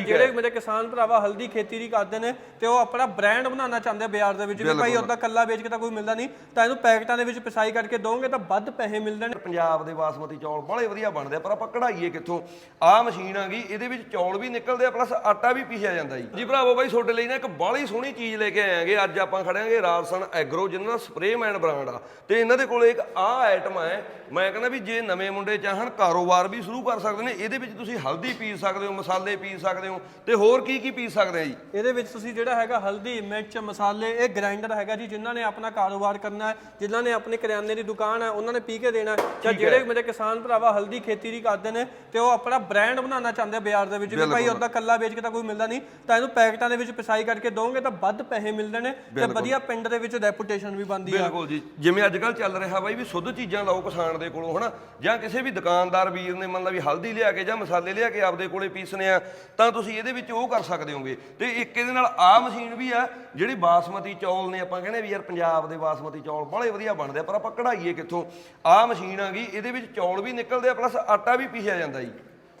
ਜਿਹੜੇ ਮੇਰੇ ਕਿਸਾਨ ਭਰਾਵਾ ਹਲਦੀ ਖੇਤੀ ਦੀ ਕਰਦੇ ਨੇ ਤੇ ਉਹ ਆਪਣਾ ਬ੍ਰਾਂਡ ਬਣਾਉਣਾ ਚਾਹੁੰਦੇ ਆ ਬਾਜ਼ਾਰ ਦੇ ਵਿੱਚ ਵੀ ਭਾਈ ਉਹਦਾ ਕੱਲਾ ਵੇਚ ਕੇ ਤਾਂ ਕੋਈ ਮਿਲਦਾ ਨਹੀਂ ਤਾਂ ਇਹਨੂੰ ਪੈਕਟਾਂ ਦੇ ਵਿੱਚ ਪਿਸਾਈ ਕਰਕੇ ਦੋਗੇ ਤਾਂ ਵੱਧ ਪੈਸੇ ਮਿਲਦੇ ਨੇ ਪੰਜਾਬ ਦੇ ਬਾਸਮਤੀ ਚੌਲ ਬੜੇ ਵਧੀਆ ਬਣਦੇ ਆ ਪਰ ਆਪਾਂ ਕਢਾਈਏ ਕਿੱਥੋਂ? ਆਹ ਮਸ਼ੀਨ ਆ ਗਈ ਇਹਦੇ ਵਿੱਚ ਚੌਲ ਵੀ ਨਿਕਲਦੇ ਆ ਪਲੱਸ ਆਟਾ ਵੀ ਪੀਸਿਆ ਜਾਂਦਾ ਜੀ। ਜੀ ਭਰਾਵੋ ਬਾਈ ਤੁਹਾਡੇ ਲਈ ਨਾ ਇੱਕ ਬਾਹਲੀ ਸੋਹਣੀ ਚੀਜ਼ ਲੈ ਕੇ ਆਏਗੇ ਅੱਜ ਆਪਾਂ ਖੜਾਂਗੇ ਰਾਜਸਨ ਐਗਰੋ ਜਿਹਨਾਂ ਦਾ ਸਪਰੇਮੈਨ ਬ੍ਰਾਂਡ ਆ। ਤੇ ਇਹਨਾਂ ਦੇ ਕੋਲ ਇੱਕ ਆਹ ਆਈਟਮ ਹੈ ਮੈਂ ਕਹਿੰਦਾ ਵੀ ਜੇ ਨਵੇਂ ਮੁੰਡੇ ਚਾਹਣ ਕਾਰੋਬਾਰ ਵੀ ਸ਼ੁਰੂ ਕਰ ਸਕਦੇ ਨੇ। ਇਹਦੇ ਵਿੱਚ ਤੁਸੀਂ ਹਲਦੀ ਪੀਸ ਸਕਦੇ ਹੋ ਮਸਾਲੇ ਪੀਸ ਸਕਦੇ ਹੋ? ਤੇ ਹੋਰ ਕੀ ਕੀ ਪੀਸ ਸਕਦੇ ਆ ਜੀ? ਇਹਦੇ ਵਿੱਚ ਤੁਸੀਂ ਜਿਹੜਾ ਹੈਗਾ ਹਲਦੀ ਮਿਰਚ ਮਸਾਲੇ ਇਹ ਗ੍ਰਾਈਂਡਰ ਹੈਗਾ ਜੀ ਜਿਨ੍ਹਾਂ ਨੇ ਆਪਣਾ ਕਾਰੋਬਾਰ ਕਰਨਾ ਹੈ ਜਿਨ੍ਹਾਂ ਨੇ ਆਪਣੀ ਕਰਿਆਨੇ ਦੀ ਦੁਕਾਨ ਹੈ ਉਹਨਾਂ ਨੇ ਪੀ ਕੇ ਦੇਣਾ। ਜਾਂ ਜਿਹੜੇ ਮੇਰੇ ਕਿਸਾਨ ਭਰਾਵਾ ਹਲਦੀ ਖੇਤੀ ਦੀ ਕਰਦੇ ਨੇ ਤੇ ਉਹ ਆਪਣਾ ਬ੍ਰਾਂਡ ਬਣਾਉਣਾ ਚਾਹੁੰਦੇ ਬਾਜ਼ਾਰ ਦੇ ਵਿੱਚ ਵੀ ਭਾਈ ਉਹਦਾ ਕੱਲਾ ਵੇਚ ਕੇ ਤਾਂ ਕੋਈ ਮਿਲਦਾ ਨਹੀਂ। ਤਾਂ ਇਹਨੂੰ ਪੈਕਟਾਂ ਦੇ ਵਿੱਚ ਪਿਸਾਈ ਕਰਕੇ ਦੋਗੇ ਤਾਂ ਵੱਧ ਪੈਸੇ ਮਿਲਦੇ ਨੇ ਤੇ ਵਧੀਆ ਪਿੰਡ ਦੇ ਵਿੱਚ ਰੈਪੂਟੇਸ਼ਨ ਵੀ ਬਣਦੀ ਆ। ਬਿਲਕੁਲ ਜੀ। ਜਿਵੇਂ ਅੱਜ ਕੱਲ ਚੱਲ ਰਿਹਾ ਬਾਈ ਵੀ ਸ਼ੁੱਧ ਚੀਜ਼ਾਂ ਲਾਓ ਕਿਸਾਨ ਦੇ ਕੋਲੋਂ ਹਨਾ? ਜਾਂ ਕਿਸੇ ਵੀ ਦੁਕਾਨਦਾਰ ਵੀਰ ਨੇ ਮੰਨ ਲਾ ਵੀ ਹਲਦੀ ਲਿਆ ਕੇ ਜਾਂ ਮਸਾਲੇ ਲਿਆ ਕੇ ਆਪਦੇ ਕੋਲੇ ਪੀਸਨੇ ਆ ਤਾਂ ਤੁਸੀਂ ਇਹਦੇ ਵਿੱਚ ਉਹ ਕਰ ਸਕਦੇ ਹੋਗੇ। ਤੇ ਇੱਕ ਇਹਦੇ ਨਾਲ ਆਹ ਮਸ਼ੀਨ ਵੀ ਆ, ਜਿਹੜੀ ਬਾਸਮਤੀ ਚੌਲ ਨੇ, ਆਪਾਂ ਕਹਿੰਦੇ ਵੀ ਯਾਰ ਪੰਜਾਬ ਦੇ ਬਾਸਮਤੀ ਚੌਲ ਬੜੇ ਵਧੀਆ ਬਣਦੇ ਆ, ਪਰ ਆਪਾਂ ਕਢਾਈਏ ਕਿੱਥੋਂ? ਆਹ ਮਸ਼ੀਨ ਆ ਗਈ, ਇਹਦੇ ਵਿੱਚ ਚੌਲ ਵੀ ਨਿਕਲਦੇ ਆ ਪਲੱਸ ਆਟਾ ਵੀ ਪੀਸਿਆ ਜਾਂਦਾ ਜੀ।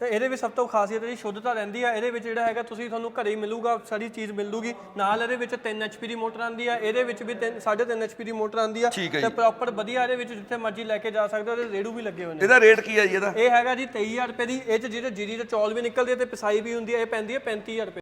ਤੇ ਇਹਦੇ ਵਿੱਚ ਸਭ ਤੋਂ ਖਾਸੀਅਤ ਜਿਹੜੀ ਸ਼ੁੱਧਤਾ ਰਹਿੰਦੀ ਆ ਇਹਦੇ ਵਿੱਚ ਜਿਹੜਾ ਹੈਗਾ ਤੁਸੀਂ ਤੁਹਾਨੂੰ ਘਰੇ ਹੀ ਮਿਲੂਗਾ ਸਾਰੀ ਚੀਜ਼ ਮਿਲ ਲੂਗੀ ਨਾਲ ਇਹਦੇ ਵਿੱਚ 3 HP ਦੀ ਮੋਟਰ ਆਂਦੀ ਆ ਇਹਦੇ ਵਿੱਚ ਵੀ 3.5 HP ਦੀ ਮੋਟਰ ਆਂਦੀ ਆ। ਠੀਕ ਹੈ ਤੇ ਪ੍ਰੋਪਰ ਵਧੀਆ ਇਹਦੇ ਵਿੱਚ ਜਿੱਥੇ ਮਰਜ਼ੀ ਲੈ ਕੇ ਜਾ ਸਕਦੇ ਹੋ ਇਹਦੇ ਰੇੜੂ ਵੀ ਲੱਗੇ ਹੋਏ ਨੇ। ਇਹਦਾ ਰੇਟ ਕੀ ਹੈ ਜੀ ਇਹਦਾ? ਇਹ ਹੈਗਾ ਜੀ 23000 ਰੁਪਏ ਦੀ ਇਹ ਚ ਜਿਹੜੇ ਜੀਰੀ ਦੇ ਚੌਲ ਵੀ ਨਿਕਲਦੇ ਆ ਤੇ ਪਿਸਾਈ ਵੀ ਹੁੰਦੀ ਆ ਇਹ ਪੈਂਦੀ ਹੈ 35000 ਰੁਪਏ